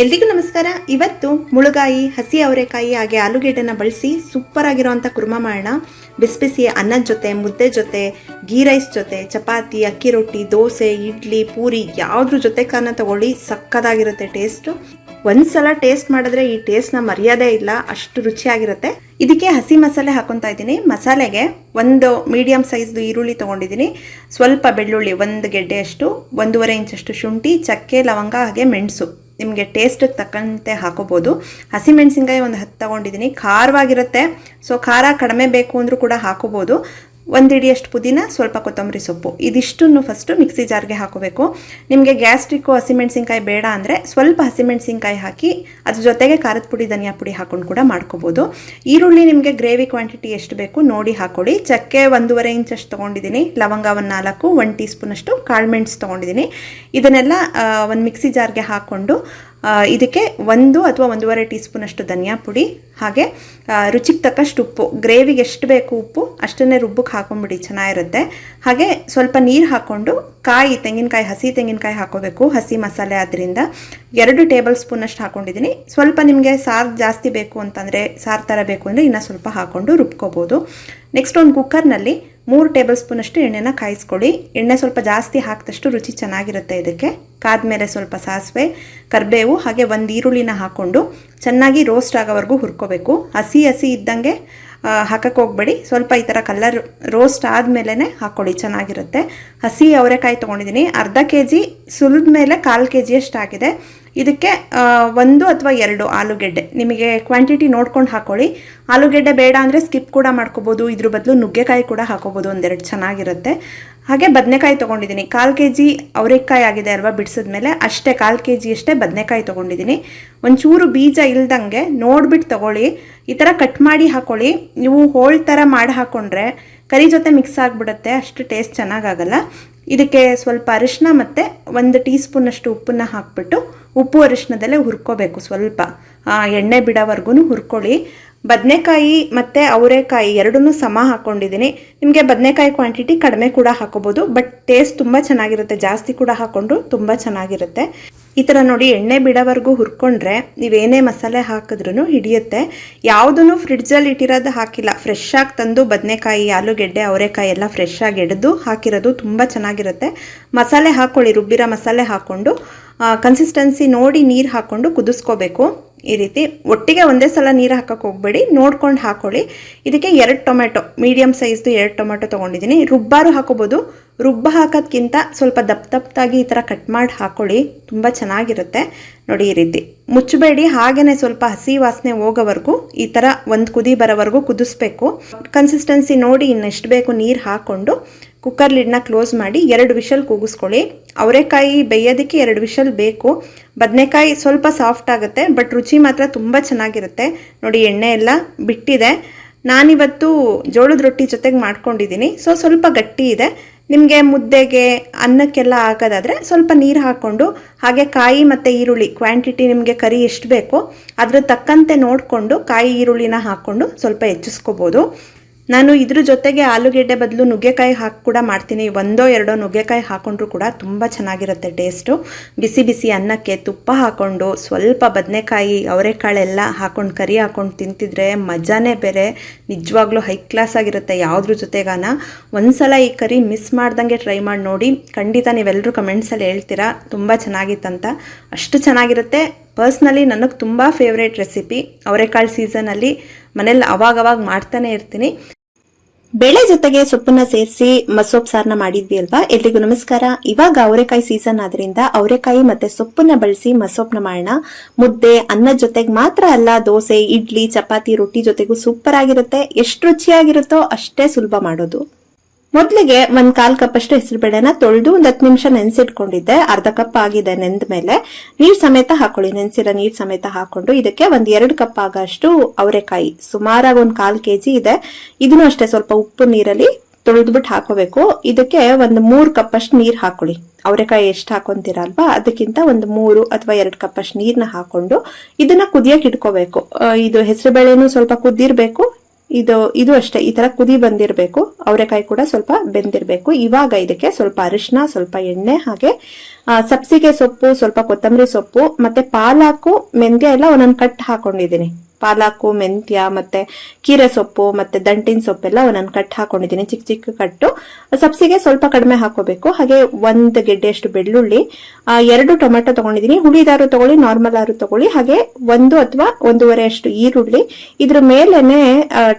ಎಲ್ರಿಗೂ ನಮಸ್ಕಾರ. ಇವತ್ತು ಮುಳುಗಾಯಿ, ಹಸಿ ಅವರೆಕಾಯಿ ಹಾಗೆ ಆಲೂಗೆಡ್ಡೆನ ಬಳಸಿ ಸೂಪರ್ ಆಗಿರುವಂಥ ಕುರ್ಮ ಮಾಡೋಣ. ಬಿಸಿ ಬಿಸಿ ಅನ್ನದ ಜೊತೆ, ಮುದ್ದೆ ಜೊತೆ ಗೀ ರೈಸ್ ಜೊತೆ, ಚಪಾತಿ, ಅಕ್ಕಿ ರೊಟ್ಟಿ, ದೋಸೆ, ಇಡ್ಲಿ, ಪೂರಿ ಯಾವುದ್ರ ಜೊತೆ ಕಾರಣ ತಗೊಳ್ಳಿ, ಸಕ್ಕದಾಗಿರುತ್ತೆ ಟೇಸ್ಟು ಒಂದ್ಸಲ ಟೇಸ್ಟ್ ಮಾಡಿದ್ರೆ ಈ ಟೇಸ್ಟ್ನ ಮರ್ಯಾದೆ ಇಲ್ಲ, ಅಷ್ಟು ರುಚಿಯಾಗಿರುತ್ತೆ. ಇದಕ್ಕೆ ಹಸಿ ಮಸಾಲೆ ಹಾಕೊತಾ ಇದ್ದೀನಿ. ಮಸಾಲೆಗೆ ಒಂದು ಮೀಡಿಯಂ ಸೈಜ್ದು ಈರುಳ್ಳಿ ತೊಗೊಂಡಿದ್ದೀನಿ. ಸ್ವಲ್ಪ ಬೆಳ್ಳುಳ್ಳಿ, ಒಂದು ಗೆಡ್ಡೆಯಷ್ಟು, ಒಂದೂವರೆ ಇಂಚಷ್ಟು ಶುಂಠಿ, ಚಕ್ಕೆ, ಲವಂಗ ಹಾಗೆ ಮೆಣಸು. ನಿಮಗೆ ಟೇಸ್ಟಿಗೆ ತಕ್ಕಂತೆ ಹಾಕೋಬೋದು. ಹಸಿಮೆಣಸಿನ್ಕಾಯಿ ಒಂದು ಹತ್ತು ತಗೊಂಡಿದ್ದೀನಿ ಖಾರವಾಗಿರುತ್ತೆ. ಸೊ ಖಾರ ಕಡಿಮೆ ಬೇಕು ಅಂದರೂ ಕೂಡ ಹಾಕೋಬೋದು. ಒಂದು ಹಿಡಿಯಷ್ಟು ಪುದೀನ, ಸ್ವಲ್ಪ ಕೊತ್ತಂಬರಿ ಸೊಪ್ಪು. ಇದಿಷ್ಟನ್ನು ಫಸ್ಟು ಮಿಕ್ಸಿ ಜಾರ್ಗೆ ಹಾಕೋಬೇಕು. ನಿಮಗೆ ಗ್ಯಾಸ್ಟ್ರಿಕ್ಕು ಹಸಿಮೆಣಸಿನ್ಕಾಯಿ ಬೇಡ ಅಂದರೆ ಸ್ವಲ್ಪ ಹಸಿಮೆಣಸಿನ್ಕಾಯಿ ಹಾಕಿ, ಅದ್ರ ಜೊತೆಗೆ ಖಾರದ ಪುಡಿ, ಧನಿಯಾ ಪುಡಿ ಹಾಕೊಂಡು ಕೂಡ ಮಾಡ್ಕೋಬೋದು. ಈರುಳ್ಳಿ ನಿಮಗೆ ಗ್ರೇವಿ ಕ್ವಾಂಟಿಟಿ ಎಷ್ಟು ಬೇಕು ನೋಡಿ ಹಾಕೊಳ್ಳಿ. ಚಕ್ಕೆ ಒಂದೂವರೆ ಇಂಚಷ್ಟು ತೊಗೊಂಡಿದ್ದೀನಿ. ಲವಂಗ ಒಂದು ನಾಲ್ಕು ಒನ್ ಟೀ ಸ್ಪೂನಷ್ಟು ಕಾಳುಮೆಣ್ಸು ತೊಗೊಂಡಿದ್ದೀನಿ. ಇದನ್ನೆಲ್ಲ ಒಂದು ಮಿಕ್ಸಿ ಜಾರ್ಗೆ ಹಾಕ್ಕೊಂಡು ಇದಕ್ಕೆ ಒಂದು ಅಥವಾ ಒಂದೂವರೆ ಟೀ ಸ್ಪೂನಷ್ಟು ಧನಿಯಾ ಪುಡಿ, ಹಾಗೆ ರುಚಿಗೆ ತಕ್ಕಷ್ಟು ಉಪ್ಪು. ಗ್ರೇವಿಗೆ ಎಷ್ಟು ಬೇಕು ಉಪ್ಪು, ಅಷ್ಟನ್ನೇ ರುಬ್ಬಕ್ಕೆ ಹಾಕೊಂಡ್ಬಿಡಿ ಚೆನ್ನಾಗಿರುತ್ತೆ. ಹಾಗೆ ಸ್ವಲ್ಪ ನೀರು ಹಾಕ್ಕೊಂಡು ಕಾಯಿ, ತೆಂಗಿನಕಾಯಿ, ಹಸಿ ತೆಂಗಿನಕಾಯಿ ಹಾಕೋಬೇಕು. ಹಸಿ ಮಸಾಲೆ ಆದ್ದರಿಂದ ಎರಡು ಟೇಬಲ್ ಸ್ಪೂನಷ್ಟು ಹಾಕೊಂಡಿದ್ದೀನಿ ಸ್ವಲ್ಪ ನಿಮಗೆ ಸಾರು ಜಾಸ್ತಿ ಬೇಕು ಅಂತಂದರೆ, ಸಾರು ಥರ ಬೇಕು ಅಂದರೆ ಇನ್ನೂ ಸ್ವಲ್ಪ ಹಾಕ್ಕೊಂಡು ರುಬ್ಕೋಬೋದು. ನೆಕ್ಸ್ಟ್ ಒಂದು ಕುಕ್ಕರ್ನಲ್ಲಿ ಮೂರು ಟೇಬಲ್ ಸ್ಪೂನಷ್ಟು ಎಣ್ಣೆನ ಕಾಯಿಸ್ಕೊಳ್ಳಿ. ಎಣ್ಣೆ ಸ್ವಲ್ಪ ಜಾಸ್ತಿ ಹಾಕಿದಷ್ಟು ರುಚಿ ಚೆನ್ನಾಗಿರುತ್ತೆ ಇದಕ್ಕೆ. ಕಾದ್ಮೇಲೆ ಸ್ವಲ್ಪ ಸಾಸಿವೆ, ಕರಿಬೇವು, ಹಾಗೆ ಒಂದು ಈರುಳ್ಳಿನ ಹಾಕ್ಕೊಂಡು ಚೆನ್ನಾಗಿ ರೋಸ್ಟ್ ಆಗೋವರೆಗೂ ಹುರ್ಕೋಬೇಕು. ಹಸಿ ಹಸಿ ಇದ್ದಂಗೆ ಹಾಕಕ್ಕೆ ಹೋಗ್ಬೇಡಿ. ಸ್ವಲ್ಪ ಈ ಥರ ಕಲರ್ ರೋಸ್ಟ್ ಆದಮೇಲೆ ಹಾಕ್ಕೊಳ್ಳಿ ಚೆನ್ನಾಗಿರುತ್ತೆ. ಹಸಿ ಅವರೆಕಾಯಿ ತೊಗೊಂಡಿದ್ದೀನಿ. ಅರ್ಧ ಕೆ ಜಿ ಸುಲಿದ ಮೇಲೆ ಕಾಲು ಕೆ ಜಿಯಷ್ಟು ಆಗಿದೆ ಇದಕ್ಕೆ ಒಂದು ಅಥವಾ ಎರಡು ಆಲೂಗೆಡ್ಡೆ. ನಿಮಗೆ ಕ್ವಾಂಟಿಟಿ ನೋಡ್ಕೊಂಡು ಹಾಕೊಳ್ಳಿ. ಆಲೂಗೆಡ್ಡೆ ಬೇಡ ಅಂದರೆ ಸ್ಕಿಪ್ ಕೂಡ ಮಾಡ್ಕೋಬೋದು. ಇದ್ರ ಬದಲು ನುಗ್ಗೆಕಾಯಿ ಕೂಡ ಹಾಕೋಬೋದು. ಒಂದೆರಡು ಚೆನ್ನಾಗಿರುತ್ತೆ. ಹಾಗೆ ಬದನೆಕಾಯಿ ತೊಗೊಂಡಿದ್ದೀನಿ. ಕಾಲು ಕೆ ಜಿ ಅವರೆಕಾಯಿ ಆಗಿದೆ ಅಲ್ವಾ ಬಿಡಿಸಿದ್ಮೇಲೆ ಅಷ್ಟೇ ಕಾಲು ಕೆ ಜಿ ಅಷ್ಟೇ ಬದನೆಕಾಯಿ ತೊಗೊಂಡಿದ್ದೀನಿ. ಒಂಚೂರು ಬೀಜ ಇಲ್ದಂಗೆ ನೋಡ್ಬಿಟ್ಟು ತಗೊಳ್ಳಿ. ಈ ಥರ ಕಟ್ ಮಾಡಿ ಹಾಕೊಳ್ಳಿ. ನೀವು ಹೋಳ್ ಥರ ಮಾಡಿ ಹಾಕ್ಕೊಂಡ್ರೆ ಕರಿ ಜೊತೆ ಮಿಕ್ಸ್ ಆಗಿಬಿಡುತ್ತೆ. ಅಷ್ಟು ಟೇಸ್ಟ್ ಚೆನ್ನಾಗಾಗಲ್ಲ ಇದಕ್ಕೆ ಸ್ವಲ್ಪ ಅರಿಶಿನ ಮತ್ತು ಒಂದು ಟೀ ಸ್ಪೂನಷ್ಟು ಉಪ್ಪನ್ನು ಹಾಕ್ಬಿಟ್ಟು ಉಪ್ಪು ಅರಿಶಿನದಲ್ಲೇ ಹುರ್ಕೋಬೇಕು ಸ್ವಲ್ಪ. ಎಣ್ಣೆ ಬಿಡೋವರೆಗೂ ಹುರ್ಕೊಳ್ಳಿ. ಬದನೆಕಾಯಿ ಮತ್ತು ಅವರೆಕಾಯಿ ಎರಡನ್ನೂ ಸಮ ಹಾಕ್ಕೊಂಡಿದ್ದೀನಿ ನಿಮಗೆ ಬದನೆಕಾಯಿ ಕ್ವಾಂಟಿಟಿ ಕಡಿಮೆ ಕೂಡ ಹಾಕೋಬೋದು ಬಟ್ ಟೇಸ್ಟ್ ತುಂಬ ಚೆನ್ನಾಗಿರುತ್ತೆ, ಜಾಸ್ತಿ ಕೂಡ ಹಾಕ್ಕೊಂಡ್ರು ತುಂಬ ಚೆನ್ನಾಗಿರುತ್ತೆ. ಈ ಥರ ನೋಡಿ ಎಣ್ಣೆ ಬಿಡೋವರೆಗೂ ಹುರ್ಕೊಂಡ್ರೆ ನೀವೇನೇ ಮಸಾಲೆ ಹಾಕಿದ್ರೂ ಹಿಡಿಯುತ್ತೆ. ಯಾವುದೂ ಫ್ರಿಡ್ಜಲ್ಲಿ ಇಟ್ಟಿರೋದು ಹಾಕಿಲ್ಲ. ಫ್ರೆಶ್ ಆಗಿ ತಂದು ಬದನೆಕಾಯಿ, ಆಲೂಗೆಡ್ಡೆ, ಅವರೆಕಾಯಿ ಎಲ್ಲ ಫ್ರೆಶ್ ಆಗಿ ಎಡೆದು ಹಾಕಿರೋದು ತುಂಬ ಚೆನ್ನಾಗಿರುತ್ತೆ. ಮಸಾಲೆ ಹಾಕ್ಕೊಳ್ಳಿ ರುಬ್ಬಿರೋ ಮಸಾಲೆ ಹಾಕ್ಕೊಂಡು ಕನ್ಸಿಸ್ಟೆನ್ಸಿ ನೋಡಿ ನೀರು ಹಾಕ್ಕೊಂಡು ಕುದಿಸ್ಕೋಬೇಕು. ಈ ರೀತಿ ಒಟ್ಟಿಗೆ ಒಂದೇ ಸಲ ನೀರು ಹಾಕಕ್ಕೆ ಹೋಗಬೇಡಿ. ನೋಡ್ಕೊಂಡು ಹಾಕೊಳ್ಳಿ. ಇದಕ್ಕೆ ಎರಡು ಟೊಮೆಟೊ ಮೀಡಿಯಮ್ ಸೈಜ್ದು ಎರಡು ಟೊಮೆಟೊ ತೊಗೊಂಡಿದ್ದೀನಿ. ರುಬ್ಬಾರು ಹಾಕೋಬೋದು. ರುಬ್ಬ ಹಾಕೋದ್ಕಿಂತ ಸ್ವಲ್ಪ ದಪ್ಪ ದಪ್ಪದಾಗಿ ಈ ಥರ ಕಟ್ ಮಾಡಿ ಹಾಕೊಳ್ಳಿ. ತುಂಬ ಚೆನ್ನಾಗಿರುತ್ತೆ. ನೋಡಿ ಈ ರೀತಿ. ಮುಚ್ಚಬೇಡಿ. ಹಾಗೆಯೇ ಸ್ವಲ್ಪ ಹಸಿ ವಾಸನೆ ಹೋಗೋವರೆಗೂ ಈ ಥರ ಒಂದು ಕುದಿ ಬರೋವರೆಗೂ ಕುದಿಸ್ಬೇಕು. ಕನ್ಸಿಸ್ಟೆನ್ಸಿ ನೋಡಿ ಇನ್ನೆಷ್ಟು ಬೇಕು ನೀರು ಹಾಕ್ಕೊಂಡು ಕುಕ್ಕರ್ ಲಿಡ್ನ ಕ್ಲೋಸ್ ಮಾಡಿ ಎರಡು ವಿಷಲ್ ಕೂಗಿಸ್ಕೊಳ್ಳಿ. ಅವರೆಕಾಯಿ ಬೇಯೋದಕ್ಕೆ ಎರಡು ವಿಷಲ್ ಬೇಕು. ಬದನೆಕಾಯಿ ಸ್ವಲ್ಪ ಸಾಫ್ಟ್ ಆಗುತ್ತೆ, ಬಟ್ ರುಚಿ ಮಾತ್ರ ತುಂಬ ಚೆನ್ನಾಗಿರುತ್ತೆ. ನೋಡಿ, ಎಣ್ಣೆ ಎಲ್ಲ ಬಿಟ್ಟಿದೆ. ನಾನಿವತ್ತು ಜೋಳದ ರೊಟ್ಟಿ ಜೊತೆಗೆ ಮಾಡ್ಕೊಂಡಿದ್ದೀನಿ ಸೊ ಸ್ವಲ್ಪ ಗಟ್ಟಿ ಇದೆ. ನಿಮಗೆ ಮುದ್ದೆಗೆ ಅನ್ನಕ್ಕೆಲ್ಲ ಹಾಕೋದಾದರೆ ಸ್ವಲ್ಪ ನೀರು ಹಾಕ್ಕೊಂಡು, ಹಾಗೆ ಕಾಯಿ ಮತ್ತು ಈರುಳ್ಳಿ ಕ್ವಾಂಟಿಟಿ ನಿಮಗೆ ಕರಿ ಎಷ್ಟು ಬೇಕೋ ಅದ್ರ ತಕ್ಕಂತೆ ನೋಡಿಕೊಂಡು ಕಾಯಿ ಈರುಳ್ಳಿನ ಹಾಕ್ಕೊಂಡು ಸ್ವಲ್ಪ ಹೆಚ್ಚಿಸ್ಕೋಬೋದು. ನಾನು ಇದ್ರ ಜೊತೆಗೆ ಆಲೂಗೆಡ್ಡೆ ಬದಲು ನುಗ್ಗೆಕಾಯಿ ಹಾಕಿ ಕೂಡ ಮಾಡ್ತೀನಿ. ಒಂದೋ ಎರಡೋ ನುಗ್ಗೆಕಾಯಿ ಹಾಕೊಂಡ್ರೂ ಕೂಡ ತುಂಬ ಚೆನ್ನಾಗಿರುತ್ತೆ ಟೇಸ್ಟು. ಬಿಸಿ ಬಿಸಿ ಅನ್ನಕ್ಕೆ ತುಪ್ಪ ಹಾಕ್ಕೊಂಡು ಸ್ವಲ್ಪ ಬದನೆಕಾಯಿ, ಅವರೆಕಾಳೆಲ್ಲ ಹಾಕೊಂಡು ಕರಿ ಹಾಕೊಂಡು ತಿಂತಿದ್ರೆ ಮಜಾನೇ ಬೇರೆ. ನಿಜವಾಗ್ಲೂ ಹೈ ಕ್ಲಾಸ್ ಆಗಿರುತ್ತೆ ಯಾವುದ್ರ ಜೊತೆಗಾನ. ಒಂದ್ಸಲ ಈ ಕರಿ ಮಿಸ್ ಮಾಡ್ದಂಗೆ ಟ್ರೈ ಮಾಡಿ ನೋಡಿ. ಖಂಡಿತ ನೀವೆಲ್ಲರೂ ಕಮೆಂಟ್ಸಲ್ಲಿ ಹೇಳ್ತೀರಾ. ತುಂಬ ಚೆನ್ನಾಗಿತ್ತಂತ. ಅಷ್ಟು ಚೆನ್ನಾಗಿರುತ್ತೆ. ಪರ್ಸ್ನಲಿ ನನಗೆ ತುಂಬ ಫೇವ್ರೇಟ್ ರೆಸಿಪಿ ಅವರೆಕಾಳು ಸೀಸನಲ್ಲಿ ಮನೇಲಿ ಅವಾಗವಾಗ ಮಾಡ್ತಾನೆ ಇರ್ತೀನಿ. ಬೇಳೆ ಜೊತೆಗೆ ಸೊಪ್ಪನ್ನ ಸೇರಿಸಿ ಮಸೋಪ್ ಸಾರ್ನ ಮಾಡಿದ್ವಿ ಅಲ್ವಾ ಎಲ್ರಿಗೂ ನಮಸ್ಕಾರ. ಇವಾಗ ಅವರೆಕಾಯಿ ಸೀಸನ್ ಆದ್ರಿಂದ ಅವರೆಕಾಯಿ ಮತ್ತೆ ಸೊಪ್ಪನ್ನ ಬಳಸಿ ಮಸೋಪ್ನ ಮಾಡೋಣ. ಮುದ್ದೆ, ಅನ್ನ ಜೊತೆಗೆ ಮಾತ್ರ ಅಲ್ಲ, ದೋಸೆ, ಇಡ್ಲಿ, ಚಪಾತಿ, ರೊಟ್ಟಿ ಜೊತೆಗೂ ಸೂಪರ್ ಆಗಿರುತ್ತೆ. ಎಷ್ಟು ರುಚಿಯಾಗಿರುತ್ತೋ ಅಷ್ಟೇ ಸುಲಭ ಮಾಡೋದು. ಮೊದಲಿಗೆ ಒಂದ್ ಕಾಲ್ ಕಪ್ ಅಷ್ಟು ಹೆಸರುಬೇಳೆನ ತೊಳೆದು ಒಂದ್ ಹತ್ತು ನಿಮಿಷ ನೆನ್ಸಿಟ್ಕೊಂಡಿದ್ದೆ. ಅರ್ಧ ಕಪ್ ಆಗಿದೆ ನೆಂದ ಮೇಲೆ ನೀರ್ ಸಮೇತ ಹಾಕೊಳ್ಳಿ. ನೆನ್ಸಿರ ನೀರ್ ಸಮೇತ ಹಾಕೊಂಡು ಇದಕ್ಕೆ ಒಂದ್ ಎರಡು ಕಪ್ ಆಗಷ್ಟು ಅವರೆಕಾಯಿ. ಸುಮಾರಾಗಿ ಒಂದ್ ಕಾಲ್ ಕೆಜಿ ಇದೆ. ಇದನ್ನು ಅಷ್ಟೇ ಸ್ವಲ್ಪ ಉಪ್ಪು ನೀರಲ್ಲಿ ತೊಳೆದ್ಬಿಟ್ಟು ಹಾಕೋಬೇಕು. ಇದಕ್ಕೆ ಒಂದು ಮೂರ್ ಕಪ್ ಅಷ್ಟು ನೀರ್ ಹಾಕೊಳ್ಳಿ. ಅವರೆಕಾಯಿ ಎಷ್ಟು ಹಾಕೊಂತೀರ ಅಲ್ವಾ ಅದಕ್ಕಿಂತ ಒಂದು ಮೂರು ಅಥವಾ ಎರಡು ಕಪ್ ಅಷ್ಟು ನೀರ್ನ ಹಾಕೊಂಡು ಇದನ್ನ ಕುದಿಯಕ್ಕೆ ಇಟ್ಕೋಬೇಕು. ಇದು ಹೆಸರು ಹೆಸರುಬೇಳೆನೂ ಸ್ವಲ್ಪ ಕುದ್ದಿರ್ಬೇಕು. ಇದು ಇದು ಅಷ್ಟೇ, ಈ ತರ ಕುದಿ ಬಂದಿರಬೇಕು. ಅವರೆಕಾಯಿ ಕೂಡ ಸ್ವಲ್ಪ ಬೆಂದಿರಬೇಕು. ಇವಾಗ ಇದಕ್ಕೆ ಸ್ವಲ್ಪ ಅರಿಶಿನ ಸ್ವಲ್ಪ ಎಣ್ಣೆ, ಹಾಗೆ ಸಬ್ಸಿಗೆ ಸೊಪ್ಪು, ಸ್ವಲ್ಪ ಕೊತ್ತಂಬರಿ ಸೊಪ್ಪು, ಮತ್ತೆ ಪಾಲಾಕು, ಮೆಂತ್ಯ ಎಲ್ಲ ಒಂದೊಂದು ಕಟ್ ಹಾಕೊಂಡಿದ್ದೀನಿ. ಪಾಲಾಕು, ಮೆಂತ್ಯ ಮತ್ತೆ ಕೀರೆ ಸೊಪ್ಪು ಮತ್ತೆ ದಂಟಿನ ಸೊಪ್ಪೆಲ್ಲ ಒಂದೊಂದು ಕಟ್ ಹಾಕೊಂಡಿದ್ದೀನಿ. ಚಿಕ್ಕ ಚಿಕ್ಕ ಕಟ್ಟು. ಸಬ್ಸಿಗೆ ಸ್ವಲ್ಪ ಕಡಿಮೆ ಹಾಕೋಬೇಕು. ಹಾಗೆ ಒಂದು ಗೆಡ್ಡೆಯಷ್ಟು ಬೆಳ್ಳುಳ್ಳಿ ಎರಡು ಟೊಮೆಟೊ ತಗೊಂಡಿದ್ದೀನಿ. ಹುಳಿದಾರು ತಗೊಳ್ಳಿ, ನಾರ್ಮಲ್ ಆರು ತಗೊಳ್ಳಿ. ಹಾಗೆ ಒಂದು ಅಥವಾ ಒಂದೂವರೆ ಅಷ್ಟು ಈರುಳ್ಳಿ. ಇದ್ರ ಮೇಲೆನೆ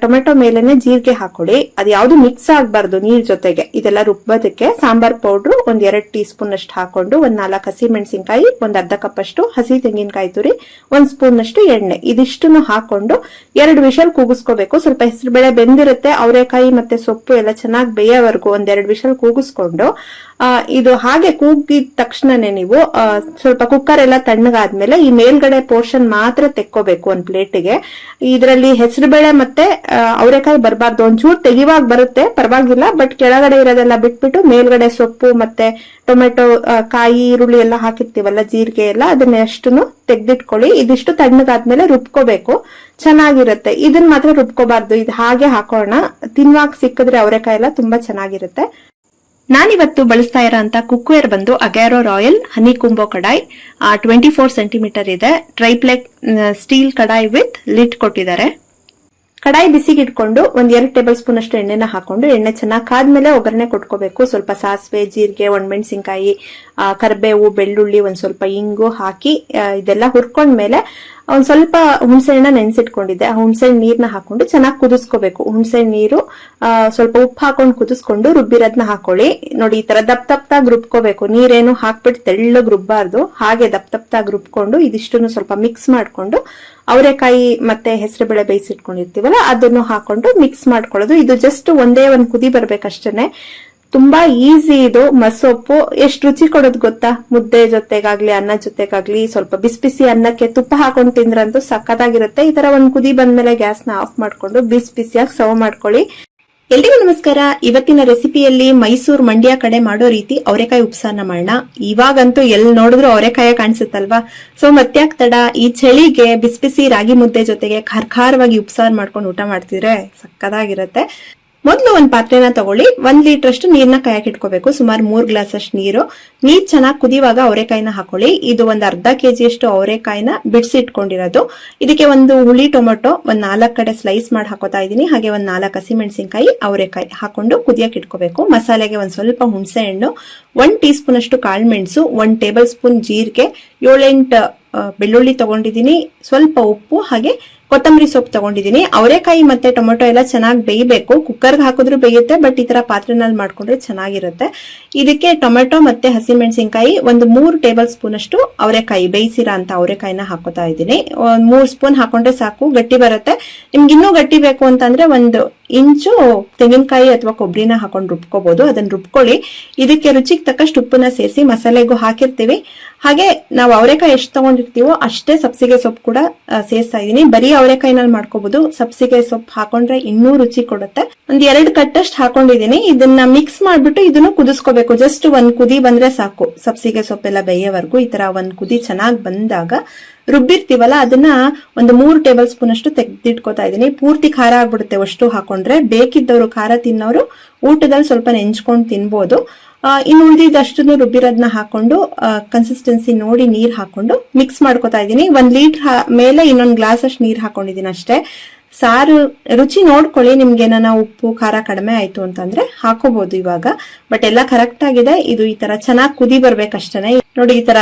ಟೊಮೆಟೊ ಮೇಲೆನೆ ಜೀರಿಗೆ ಹಾಕೊಳ್ಳಿ. ಅದು ಯಾವುದು ಮಿಕ್ಸ್ ಆಗಬಾರ್ದು ನೀರ್ ಜೊತೆಗೆ. ಇದೆಲ್ಲ ರುಬ್ಬೋದಕ್ಕೆ ಸಾಂಬಾರ್ ಪೌಡ್ರು ಒಂದ್ ಎರಡು ಟೀ ಸ್ಪೂನ್ ಅಷ್ಟು ಹಾಕೊಂಡು, ಒಂದ್ ನಾಲ್ಕು ಹಸಿ ಮೆಣಸಿನಕಾಯಿ, ಒಂದ್ ಅರ್ಧ ಕಪ್ ಅಷ್ಟು ಹಸಿ ತೆಂಗಿನಕಾಯಿ ತುರಿ, ಒಂದ್ ಸ್ಪೂನ್ ಅಷ್ಟು ಎಣ್ಣೆ. ಇದಿಷ್ಟನ್ನು ಹಾಕೊಂಡು ಎರಡು ವಿಷಲ್ ಕೂಗಿಸ್ಕೋಬೇಕು. ಸ್ವಲ್ಪ ಹೆಸರುಬೇಳೆ ಬೆಂದಿರುತ್ತೆ, ಅವರೆಕಾಯಿ ಮತ್ತೆ ಸೊಪ್ಪು ಎಲ್ಲ ಚೆನ್ನಾಗಿ ಬೇಯೋವರೆಗೂ ಒಂದೆರಡು ವಿಷಲ್ ಕೂಗಿಸ್ಕೊಂಡು ಇದು ಹಾಗೆ ಕೂಗಿದ ತಕ್ಷಣನೇ ನೀವು ಸ್ವಲ್ಪ ಕುಕ್ಕರ್ ಎಲ್ಲ ತಣ್ಣಗಾದ್ಮೇಲೆ ಈ ಮೇಲ್ಗಡೆ ಪೋರ್ಷನ್ ಮಾತ್ರ ತೆಕ್ಕೋಬೇಕು ಒಂದ್ ಪ್ಲೇಟಿಗೆ ಇದರಲ್ಲಿ ಹೆಸರುಬೇಳೆ ಮತ್ತೆ ಅವರೆಕಾಯಿ ಬರಬಾರ್ದು. ಒಂಚೂರು ತೆಗಿವಾಗ ಬರುತ್ತೆ, ಪರವಾಗಿಲ್ಲ ಬಟ್ ಕೆಳಗಡೆ ಇರೋದೆಲ್ಲ ಬಿಟ್ಬಿಟ್ಟು ಮೇಲ್ಗಡೆ ಸೊಪ್ಪು ಮತ್ತೆ ಟೊಮೆಟೊ ಕಾಯಿ, ಈರುಳ್ಳಿ ಎಲ್ಲ ಹಾಕಿರ್ತೀವಲ್ಲ, ಜೀರಿಗೆ ಎಲ್ಲ, ಅದನ್ನ ಅಷ್ಟು ತೆಗ್ದಿಟ್ಕೊಳ್ಳಿ. ಇದಿಷ್ಟು ತಣ್ಣಗಾದ್ಮೇಲೆ ರುಬ್ಕೋಬೇಕು. ಚೆನ್ನಾಗಿರುತ್ತೆ. ಇದನ್ನ ಮಾತ್ರ ರುಬ್ಕೋಬಾರ್ದು. ಇದು ಹಾಗೆ ಹಾಕೋಣ. ತಿನ್ವಾಗ ಸಿಕ್ಕಿದ್ರೆ ಅವರೆಕಾಯಿ ಎಲ್ಲ ತುಂಬಾ ಚೆನ್ನಾಗಿರುತ್ತೆ. ನಾನಿವತ್ತು ಬಳಸ್ತಾ ಇರೋಂಥ ಕುಕ್ವೇರ್ ಬಂದು ಅಗ್ಯಾರೋ ರಾಯಲ್ ಹನಿ ಕುಂಬೋ ಕಡಾಯಿ. ಟ್ವೆಂಟಿ ಫೋರ್ ಸೆಂಟಿಮೀಟರ್ ಇದೆ. Triply steel kadai with lid ಕೊಟ್ಟಿದ್ದಾರೆ. ಕಡಾಯಿ ಬಿಸಿಗೆ ಇಟ್ಕೊಂಡು ಒಂದ್ ಎರಡು ಟೇಬಲ್ ಸ್ಪೂನ್ ಅಷ್ಟು ಎಣ್ಣೆನ ಹಾಕೊಂಡು ಎಣ್ಣೆ ಚೆನ್ನಾಗಿ ಕಾದ್ಮೇಲೆ ಒಗ್ಗರಣೆ ಕೊಟ್ಕೋಬೇಕು. ಸ್ವಲ್ಪ ಸಾಸಿವೆ, ಜೀರಿಗೆ, ಒಣಮೆಣಸಿನ್ಕಾಯಿ ಕರಿಬೇವು, ಬೆಳ್ಳುಳ್ಳಿ ಒಂದ್ ಸ್ವಲ್ಪ ಇಂಗು ಹಾಕಿ ಇದೆಲ್ಲ ಹುರ್ಕೊಂಡ್ಮೇಲೆ ಒಂದ್ ಸ್ವಲ್ಪ ಹುಣಸೆಹಣ್ಣ ನೆನ್ಸಿಟ್ಕೊಂಡಿದ್ದೆ. ಆ ಹುಣಸೆಹಣ್ಣು ನೀರ್ನ ಹಾಕೊಂಡು ಚೆನ್ನಾಗಿ ಕುದಿಸ್ಕೋಬೇಕು. ಹುಣಸೆ ನೀರು ಸ್ವಲ್ಪ ಉಪ್ಪು ಹಾಕೊಂಡು ಕುದಿಸ್ಕೊಂಡು ರುಬ್ಬಿರೋದನ್ನ ಹಾಕೊಳ್ಳಿ. ನೋಡಿ, ಈ ತರ ದಪ್ಪ ದಪ್ತಾಗಿ ರುಬ್ಕೋಬೇಕು. ನೀರೇನು ಹಾಕ್ಬಿಟ್ಟು ತೆಳ್ಳಗ್ ರುಬ್ಬಾರ್ದು. ಹಾಗೆ ದಪ್ಪ ದಪ್ತಾಗಿ ರುಬ್ಕೊಂಡು ಇದಿಷ್ಟನ್ನು ಸ್ವಲ್ಪ ಮಿಕ್ಸ್ ಮಾಡ್ಕೊಂಡು ಅವರೆಕಾಯಿ ಮತ್ತೆ ಹೆಸರುಬೇಳೆ ಬೇಯಿಸಿಟ್ಕೊಂಡಿರ್ತೀವಲ್ಲ, ಅದನ್ನು ಹಾಕೊಂಡು ಮಿಕ್ಸ್ ಮಾಡ್ಕೊಳ್ಳೋದು. ಇದು ಜಸ್ಟ್ ಒಂದೇ ಒಂದು ಕುದಿ ಬರ್ಬೇಕಷ್ಟೇನೆ. ತುಂಬಾ ಈಸಿ ಇದು. ಮಸೊಪ್ಪು ಎಷ್ಟು ರುಚಿ ಕೊಡೋದು ಗೊತ್ತಾ? ಮುದ್ದೆ ಜೊತೆಗಾಗ್ಲಿ, ಅನ್ನ ಜೊತೆಗಾಗ್ಲಿ, ಸ್ವಲ್ಪ ಬಿಸಿ ಬಿಸಿ ಅನ್ನಕ್ಕೆ ತುಪ್ಪ ಹಾಕೊಂಡು ತಿಂದ್ರಂತೂ ಸಕ್ಕತ್ತಾಗಿರುತ್ತೆ ಈ ತರ ಒಂದ್ ಕುದಿ ಬಂದ್ಮೇಲೆ ನ ಆಫ್ ಮಾಡ್ಕೊಂಡು ಬಿಸಿ ಬಿಸಿಯಾಗಿ ಸರ್ವ್ ಮಾಡ್ಕೊಳ್ಳಿ. ಎಲ್ರಿಗೂ ನಮಸ್ಕಾರ. ಇವತ್ತಿನ ರೆಸಿಪಿಯಲ್ಲಿ ಮೈಸೂರು ಮಂಡ್ಯ ಕಡೆ ಮಾಡೋ ರೀತಿ ಅವರೆಕಾಯಿ ಉಪ್ಸಾರನ ಮಾಡೋಣ. ಇವಾಗಂತೂ ಎಲ್ಲಿ ನೋಡಿದ್ರು ಅವರೆಕಾಯ ಕಾಣಿಸುತ್ತಲ್ವಾ? ಸೊ ಮತ್ತ್ಯಾಕ್ ತಡ. ಈ ಚಳಿಗೆ, ಬಿಸಿ ಬಿಸಿ ರಾಗಿ ಮುದ್ದೆ ಜೊತೆಗೆ ಖಾರ ಖಾರವಾಗಿ ಉಪ್ಸಾರು ಮಾಡ್ಕೊಂಡು ಊಟ ಮಾಡ್ತಿದ್ರೆ ಸಕ್ಕದಾಗಿರುತ್ತೆ ಮೊದಲು ಒಂದು ಪಾತ್ರೆನ ತಗೊಳ್ಳಿ. ಒಂದ್ ಲೀಟರ್ ಅಷ್ಟು ನೀರ್ನ ಇಟ್ಕೋಬೇಕು. ಸುಮಾರು ಮೂರ್ ಗ್ಲಾಸ್ ಅಷ್ಟು ನೀರು. ನೀರ್ ಚೆನ್ನಾಗಿ ಕುದಿಯುವಾಗ ಅವರೆಕಾಯಿನ ಹಾಕೊಳ್ಳಿ. ಇದು ಒಂದ್ ಅರ್ಧ ಕೆಜಿ ಅಷ್ಟು ಅವರೆಕಾಯಿನ ಬಿಡಿಸಿ ಇಟ್ಕೊಂಡಿರೋದು. ಇದಕ್ಕೆ ಒಂದು ಹುಳಿ ಟೊಮೆಟೊ ಒಂದ್ ನಾಲ್ಕು ಕಡೆ ಸ್ಲೈಸ್ ಮಾಡಿ ಹಾಕೋತಾ ಇದೀನಿ ಹಾಗೆ ಒಂದ್ ನಾಲ್ಕು ಹಸಿಮೆಣಸಿನಕಾಯಿ ಅವರೆಕಾಯಿ ಹಾಕೊಂಡು ಕುದಿಯಕ್ಕೆ ಇಟ್ಕೋಬೇಕು. ಮಸಾಲೆಗೆ ಒಂದ್ ಸ್ವಲ್ಪ ಹುಣಸೆ ಹಣ್ಣು ಒಂದ್ ಟೀ ಸ್ಪೂನ್ ಅಷ್ಟು ಕಾಳುಮೆಣಸು, ಒಂದ್ ಟೇಬಲ್ ಸ್ಪೂನ್ ಜೀರಿಗೆ, ಏಳೆಂಟು ಬೆಳ್ಳುಳ್ಳಿ ತಗೊಂಡಿದ್ದೀನಿ. ಸ್ವಲ್ಪ ಉಪ್ಪು ಹಾಗೆ ಕೊತ್ತಂಬರಿ ಸೊಪ್ಪು ತಗೊಂಡಿದ್ದೀನಿ. ಅವರೆಕಾಯಿ ಮತ್ತೆ ಟೊಮೆಟೊ ಎಲ್ಲ ಚೆನ್ನಾಗಿ ಬೇಯಬೇಕು. ಕುಕ್ಕರ್ಗೆ ಹಾಕಿದ್ರು ಬೇಯುತ್ತೆ ಬಟ್ ಈ ತರ ಪಾತ್ರೆನಲ್ಲಿ ಮಾಡ್ಕೊಂಡ್ರೆ ಚೆನ್ನಾಗಿರುತ್ತೆ. ಇದಕ್ಕೆ ಟೊಮೆಟೊ ಮತ್ತೆ ಹಸಿಮೆಣಸಿನಕಾಯಿ ಒಂದು ಮೂರು ಟೇಬಲ್ ಸ್ಪೂನ್ ಅಷ್ಟು ಅವರೆಕಾಯಿ, ಬೇಯಿಸಿರಾ ಅಂತ ಅವರೆಕಾಯಿನ ಹಾಕೋತಾ ಇದ್ದೀನಿ. ಒಂದ್ ಮೂರ್ ಸ್ಪೂನ್ ಹಾಕೊಂಡ್ರೆ ಸಾಕು, ಗಟ್ಟಿ ಬರುತ್ತೆ. ನಿಮ್ಗೆ ಇನ್ನೂ ಗಟ್ಟಿ ಬೇಕು ಅಂತಂದ್ರೆ ಒಂದು ಇಂಚು ತೆಂಗಿನಕಾಯಿ ಅಥವಾ ಕೊಬ್ಬರಿನ ಹಾಕೊಂಡು ರುಬ್ಕೋಬಹುದು ಅದನ್ನ ರುಬ್ಕೊಳ್ಳಿ. ಇದಕ್ಕೆ ರುಚಿಗೆ ತಕ್ಕಷ್ಟು ಉಪ್ಪನ್ನ ಸೇರಿಸಿ ಮಸಾಲೆಗೂ ಹಾಕಿರ್ತೀವಿ. ಹಾಗೆ ನಾವು ಅವರೆಕಾಯಿ ಎಷ್ಟು ತಗೊಂಡಿರ್ತೀವೋ ಅಷ್ಟೇ ಸಬ್ಸಿಗೆ ಸೊಪ್ಪು ಕೂಡ ಸೇರಿಸ್ತಾ ಇದೀನಿ ಬರೀ ಅವರೆಕಾಯಿನಲ್ಲಿ ಮಾಡ್ಕೋಬಹುದು ಸಬ್ಸಿಗೆ ಸೊಪ್ಪು ಹಾಕೊಂಡ್ರೆ ಇನ್ನೂ ರುಚಿ ಕೊಡುತ್ತೆ. ಒಂದ್ ಎರಡ್ ಕಟ್ಟಷ್ಟು ಹಾಕೊಂಡಿದೀನಿ ಇದನ್ನ ಮಿಕ್ಸ್ ಮಾಡ್ಬಿಟ್ಟು ಇದನ್ನು ಕುದಿಸ್ಕೋಬೇಕು. ಜಸ್ಟ್ ಒಂದ್ ಕುದಿ ಬಂದ್ರೆ ಸಾಕು. ಸಬ್ಸಿಗೆ ಸೊಪ್ಪೆಲ್ಲ ಬೇಯೋವರೆಗೂ ಈ ತರ ಒಂದ್ ಕುದಿ ಚೆನ್ನಾಗಿ ಬಂದಾಗ ರುಬ್ಬಿರ್ತೀವಲ್ಲ, ಅದನ್ನ ಒಂದು ಮೂರು ಟೇಬಲ್ ಸ್ಪೂನ್ ಅಷ್ಟು ತೆಗೆದಿಟ್ಕೋತಾ ಇದೀನಿ ಪೂರ್ತಿ ಖಾರ ಆಗ್ಬಿಡುತ್ತೆ. ಅಷ್ಟು ಹಾಕೊಂಡ್ರೆ ಬೇಕಿದ್ದವರು ಖಾರ ತಿನ್ನೋರು ಊಟದಲ್ಲಿ ಸ್ವಲ್ಪ ನೆಂಚ್ಕೊಂಡು ತಿನ್ಬೋದು. ಇನ್ನು ಉಳಿದಿದ್ದಷ್ಟನ್ನು ರುಬ್ಬಿರೋದನ್ನ ಹಾಕೊಂಡು ಕನ್ಸಿಸ್ಟೆನ್ಸಿ ನೋಡಿ ನೀರ್ ಹಾಕೊಂಡು ಮಿಕ್ಸ್ ಮಾಡ್ಕೊತಾ ಇದ್ದೀನಿ. ಒಂದ್ ಲೀಟರ್ ಮೇಲೆ ಇನ್ನೊಂದು ಗ್ಲಾಸ್ ಅಷ್ಟು ನೀರ್ ಹಾಕೊಂಡಿದ್ದೀನಿ ಅಷ್ಟೇ. ಸಾರು, ರುಚಿ ನೋಡ್ಕೊಳ್ಳಿ ನಿಮ್ಗೆ ಏನಾನ ಉಪ್ಪು, ಖಾರ ಕಡಿಮೆ ಆಯ್ತು ಅಂತಂದ್ರೆ ಹಾಕೋಬಹುದು ಇವಾಗ. ಬಟ್ ಎಲ್ಲ ಕರೆಕ್ಟ್ ಆಗಿದೆ. ಇದು ಈ ತರ ಚೆನ್ನಾಗಿ ಕುದಿ ಬರ್ಬೇಕಷ್ಟೇ ನೋಡಿ ಈ ತರ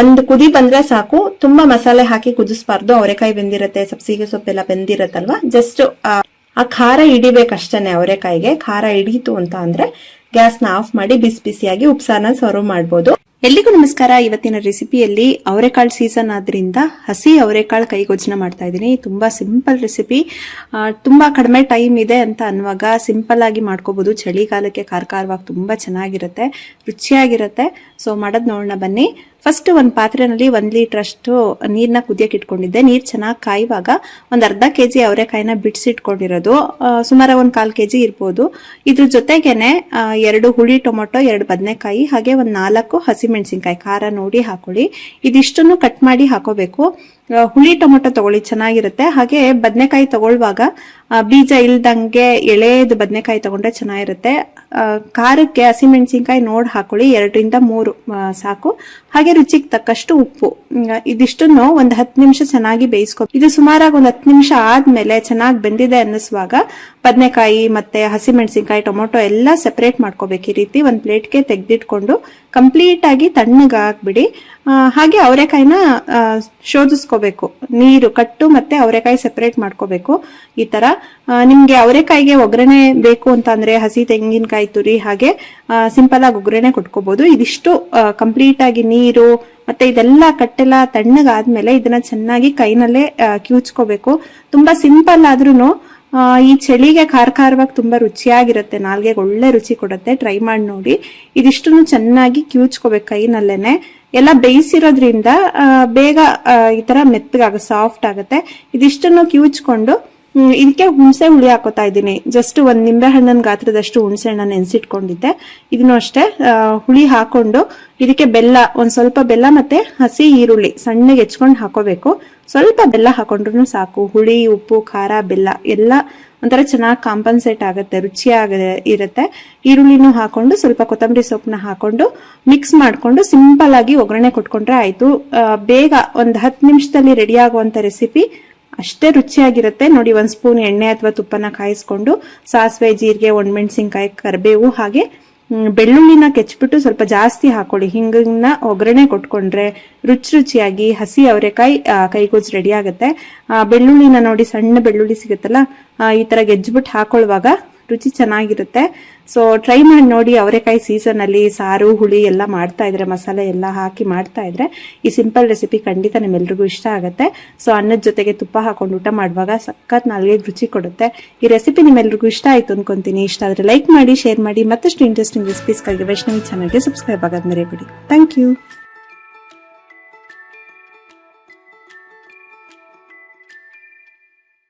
ಒಂದ್ ಕುದಿ ಬಂದ್ರೆ ಸಾಕು. ತುಂಬಾ ಮಸಾಲೆ ಹಾಕಿ ಕುದಿಸ್ಬಾರ್ದು. ಅವರೆಕಾಯಿ ಬೆಂದಿರತ್ತೆ, ಸಬ್ಸಿಗೆ ಸೊಪ್ಪೆಲ್ಲ ಬೆಂದಿರತ್ತಲ್ವಾ? ಜಸ್ಟ್ ಆ ಖಾರ ಹಿಡಿಬೇಕಷ್ಟೇನೆ ಅವರೆಕಾಯಿಗೆ. ಖಾರ ಹಿಡೀತು ಅಂತ ಅಂದ್ರೆ ಗ್ಯಾಸ್ನ ಆಫ್ ಮಾಡಿ ಬಿಸಿ ಬಿಸಿಯಾಗಿ ಉಪ್ಸಾರನ ಸರ್ವ್ ಮಾಡಬಹುದು ಎಲ್ಲಿಗೂ ನಮಸ್ಕಾರ. ಇವತ್ತಿನ ರೆಸಿಪಿಯಲ್ಲಿ ಅವರೆಕಾಳು ಸೀಸನ್ ಆದ್ರಿಂದ ಹಸಿ ಅವರೆಕಾಳು ಕೈಗೊಜ್ಜನ ಮಾಡ್ತಾ ಇದ್ದೀನಿ. ತುಂಬಾ ಸಿಂಪಲ್ ರೆಸಿಪಿ. ತುಂಬಾ ಕಡಿಮೆ ಟೈಮ್ ಇದೆ ಅಂತ ಅನ್ನುವಾಗ ಸಿಂಪಲ್ ಆಗಿ ಮಾಡ್ಕೋಬಹುದು ಚಳಿಗಾಲಕ್ಕೆ ಕಾರ್ಕಾರವಾಗಿ ತುಂಬಾ ಚೆನ್ನಾಗಿರುತ್ತೆ, ರುಚಿಯಾಗಿರುತ್ತೆ. ಸೊ ಮಾಡೋದ್ ನೋಡೋಣ ಬನ್ನಿ. ಫಸ್ಟ್ ಒಂದು ಪಾತ್ರೆನಲ್ಲಿ ಒಂದು ಲೀಟರ್ ಅಷ್ಟು ನೀರನ್ನ ಕುದಿಯಕ್ಕೆ ಇಟ್ಕೊಂಡಿದ್ದೆ. ನೀರು ಚೆನ್ನಾಗಿ ಕಾಯುವಾಗ ಒಂದು ಅರ್ಧ ಕೆ ಜಿ ಅವರೆಕಾಯಿನ ಬಿಡಿಸಿಟ್ಕೊಂಡಿರೋದು. ಸುಮಾರು ಒಂದು ಕಾಲು ಕೆ ಜಿ ಇರ್ಬೋದು. ಇದ್ರ ಜೊತೆಗೇನೆ ಎರಡು ಹುಳಿ ಟೊಮೊಟೊ, ಎರಡು ಬದನೆಕಾಯಿ, ಹಾಗೆ ಒಂದು ನಾಲ್ಕು ಹಸಿಮೆಣಸಿನ್ಕಾಯಿ ಖಾರ ನೋಡಿ ಹಾಕೊಳ್ಳಿ. ಇದಿಷ್ಟನ್ನು ಕಟ್ ಮಾಡಿ ಹಾಕೋಬೇಕು. ಹುಳಿ ಟೊಮೊಟೊ ತಗೊಳ್ಳಿ ಚೆನ್ನಾಗಿರುತ್ತೆ. ಹಾಗೆ ಬದನೆಕಾಯಿ ತಗೊಳ್ಳುವಾಗ ಬೀಜ ಇಲ್ದಂಗೆ ಎಳೆದು ಬದನೆಕಾಯಿ ತಗೊಂಡ್ರೆ ಚೆನ್ನಾಗಿರುತ್ತೆ. ಖಾರಕ್ಕೆ ಹಸಿಮೆಣಸಿನ್ಕಾಯಿ ನೋಡಿ ಹಾಕೊಳ್ಳಿ ಎರಡರಿಂದ ಮೂರು ಸಾಕು. ಹಾಗೆ ರುಚಿಗೆ ತಕ್ಕಷ್ಟು ಉಪ್ಪು. ಇದಿಷ್ಟನ್ನು ಒಂದು ಹತ್ತು ನಿಮಿಷ ಚೆನ್ನಾಗಿ ಬೇಯಿಸ್ಕೊ ಇದು ಸುಮಾರಾಗಿ ಒಂದು ಹತ್ತು ನಿಮಿಷ ಆದ್ಮೇಲೆ ಚೆನ್ನಾಗಿ ಬೆಂದಿದೆ ಅನ್ನಿಸುವಾಗ ಬದನೆಕಾಯಿ ಮತ್ತೆ ಹಸಿಮೆಣಸಿನ್ಕಾಯಿ ಟೊಮೊಟೊ ಎಲ್ಲ ಸೆಪರೇಟ್ ಮಾಡ್ಕೋಬೇಕು. ಈ ರೀತಿ ಒಂದು ಪ್ಲೇಟ್ಗೆ ತೆಗೆದಿಟ್ಕೊಂಡು ಕಂಪ್ಲೀಟ್ ಆಗಿ ತಣ್ಣಗಾಕ್ಬಿಡಿ ಹಾಗೆ ಅವರೆಕಾಯಿನ ಆ, ಶೋಧಿಸ್ಕೋಬೇಕು ನೀರು ಕಟ್ಟು ಮತ್ತೆ ಅವರೆಕಾಯಿ ಸೆಪರೇಟ್ ಮಾಡ್ಕೋಬೇಕು. ಈ ತರ ನಿಮ್ಗೆ ಅವರೆಕಾಯಿಗೆ ಒಗ್ಗರಣೆ ಬೇಕು ಅಂತ ಅಂದ್ರೆ ಹಸಿ ತೆಂಗಿನಕಾಯಿ ತುರಿ ಹಾಗೆ ಸಿಂಪಲ್ ಆಗಿ ಒಗ್ಗರಣೆ ಕೊಟ್ಕೋಬಹುದು ಇದಿಷ್ಟು ಕಂಪ್ಲೀಟ್ ಆಗಿ ನೀರು ಮತ್ತೆ ಇದೆಲ್ಲ ಕಟ್ಟೆಲ್ಲ ತಣ್ಣಗಾದ್ಮೇಲೆ ಇದನ್ನ ಚೆನ್ನಾಗಿ ಕೈನಲ್ಲೇ ಕಿವುಚ್ಕೋಬೇಕು ತುಂಬಾ ಸಿಂಪಲ್ ಆದ್ರೂ ಈ ಚಳಿಗೆ ಖಾರ ಖಾರವಾಗಿ ತುಂಬಾ ರುಚಿಯಾಗಿರುತ್ತೆ. ನಾಲ್ಗೆಗೆ ಒಳ್ಳೆ ರುಚಿ ಕೊಡುತ್ತೆ. ಟ್ರೈ ಮಾಡಿ ನೋಡಿ. ಇದಿಷ್ಟು ಚೆನ್ನಾಗಿ ಕಿವುಚ್ಕೋಬೇಕು ಕೈನಲ್ಲೇನೆ. ಎಲ್ಲ ಬೇಯಿಸಿರೋದ್ರಿಂದ ಬೇಗ ಈ ತರ ಮೆತ್ತಗಾಗ ಸಾಫ್ಟ್ ಆಗುತ್ತೆ. ಇದಿಷ್ಟನ್ನು ಕಿವುಚ್ಕೊಂಡು ಇದಕ್ಕೆ ಹುಣಸೆ ಹುಳಿ ಹಾಕೋತಾ ಇದ್ದೀನಿ. ಜಸ್ಟ್ ಒಂದು ನಿಂಬೆ ಹಣ್ಣಿನ ಗಾತ್ರದಷ್ಟು ಹುಣಸೆ ಹಣ್ಣ ನೆನೆಸಿಟ್ಕೊಂಡಿದ್ದೆ. ಇದನ್ನು ಅಷ್ಟೇ ಹುಳಿ ಹಾಕೊಂಡು ಇದಕ್ಕೆ ಬೆಲ್ಲ, ಒಂದ್ ಸ್ವಲ್ಪ ಬೆಲ್ಲ ಮತ್ತೆ ಹಸಿ ಈರುಳ್ಳಿ ಸಣ್ಣಗೆ ಹೆಚ್ಕೊಂಡು ಹಾಕೋಬೇಕು. ಸ್ವಲ್ಪ ಬೆಲ್ಲ ಹಾಕೊಂಡ್ರು ಸಾಕು. ಹುಳಿ, ಉಪ್ಪು, ಖಾರ, ಬೆಲ್ಲ ಎಲ್ಲ ಒಂಥರ ಚೆನ್ನಾಗಿ ಕಾಂಪನ್ಸೇಟ್ ಆಗುತ್ತೆ ರುಚಿಯಾಗ ಇರುತ್ತೆ. ಈರುಳ್ಳಿನೂ ಹಾಕೊಂಡು, ಸ್ವಲ್ಪ ಕೊತ್ತಂಬರಿ ಸೊಪ್ಪನ್ನ ಹಾಕೊಂಡು ಮಿಕ್ಸ್ ಮಾಡ್ಕೊಂಡು ಸಿಂಪಲ್ ಆಗಿ ಒಗ್ಗರಣೆ ಕೊಟ್ಕೊಂಡ್ರೆ ಆಯ್ತು. ಬೇಗ ಒಂದು ಹತ್ತು ನಿಮಿಷದಲ್ಲಿ ರೆಡಿ ಆಗುವಂತ ರೆಸಿಪಿ ಅಷ್ಟೇ ರುಚಿಯಾಗಿರುತ್ತೆ. ನೋಡಿ, ಒಂದು ಸ್ಪೂನ್ ಎಣ್ಣೆ ಅಥವಾ ತುಪ್ಪನ ಕಾಯಿಸ್ಕೊಂಡು ಸಾಸಿವೆ, ಜೀರಿಗೆ, ಒಣಮೆಣಸಿನ್ಕಾಯಿ, ಕರಿಬೇವು ಹಾಗೆ ಬೆಳ್ಳುಳ್ಳಿನ ಕೆಚ್ಬಿಟ್ಟು ಸ್ವಲ್ಪ ಜಾಸ್ತಿ ಹಾಕೊಳ್ಳಿ. ಹಿಂಗನ್ನ ಒಗ್ಗರಣೆ ಕೊಟ್ಕೊಂಡ್ರೆ ರುಚಿ ರುಚಿಯಾಗಿ ಹಸಿ ಅವರೆಕಾಯಿ ಕೈಗೂಜ್ ರೆಡಿ ಆಗುತ್ತೆ. ಬೆಳ್ಳುಳ್ಳಿನ ನೋಡಿ, ಸಣ್ಣ ಬೆಳ್ಳುಳ್ಳಿ ಸಿಗುತ್ತಲ್ಲ ಈ ತರ ಗೆಜ್ಬಿಟ್ಟು ಹಾಕೊಳ್ಳುವಾಗ ರುಚಿ ಚೆನ್ನಾಗಿರುತ್ತೆ. ಸೊ ಟ್ರೈ ಮಾಡಿ ನೋಡಿ ಅವರೆಕಾಯಿ ಸೀಸನ್ ಅಲ್ಲಿ ಸಾರು, ಹುಳಿ ಎಲ್ಲ ಮಾಡ್ತಾ ಇದ್ರೆ, ಮಸಾಲೆ ಎಲ್ಲ ಹಾಕಿ ಮಾಡ್ತಾ ಇದ್ರೆ ಈ ಸಿಂಪಲ್ ರೆಸಿಪಿ ಖಂಡಿತ ನಿಮ್ಮೆಲ್ರಿಗೂ ಇಷ್ಟ ಆಗುತ್ತೆ. ಸೊ ಅನ್ನದ ಜೊತೆಗೆ ತುಪ್ಪ ಹಾಕೊಂಡು ಊಟ ಮಾಡುವಾಗ ಸಖತ್ ನಾಲ್ಗೆ ರುಚಿ ಕೊಡುತ್ತೆ. ಈ ರೆಸಿಪಿ ನಿಮ್ಮೆಲ್ರಿಗೂ ಇಷ್ಟ ಆಯ್ತು ಅನ್ಕೊಂತೀನಿ. ಇಷ್ಟ ಆದ್ರೆ ಲೈಕ್ ಮಾಡಿ ಶೇರ್ ಮಾಡಿ, ಮತ್ತಷ್ಟು ಇಂಟ್ರೆಸ್ಟಿಂಗ್ ರೆಸಿಪೀಸ್ಗಾಗಿ ವೈಷ್ಣವಿ ಚಾನಲ್ಗೆ ಸಬ್ಸ್ಕ್ರೈಬ್ ಆಗೋದು ಮರೆಯಬೇಡಿ. Thank you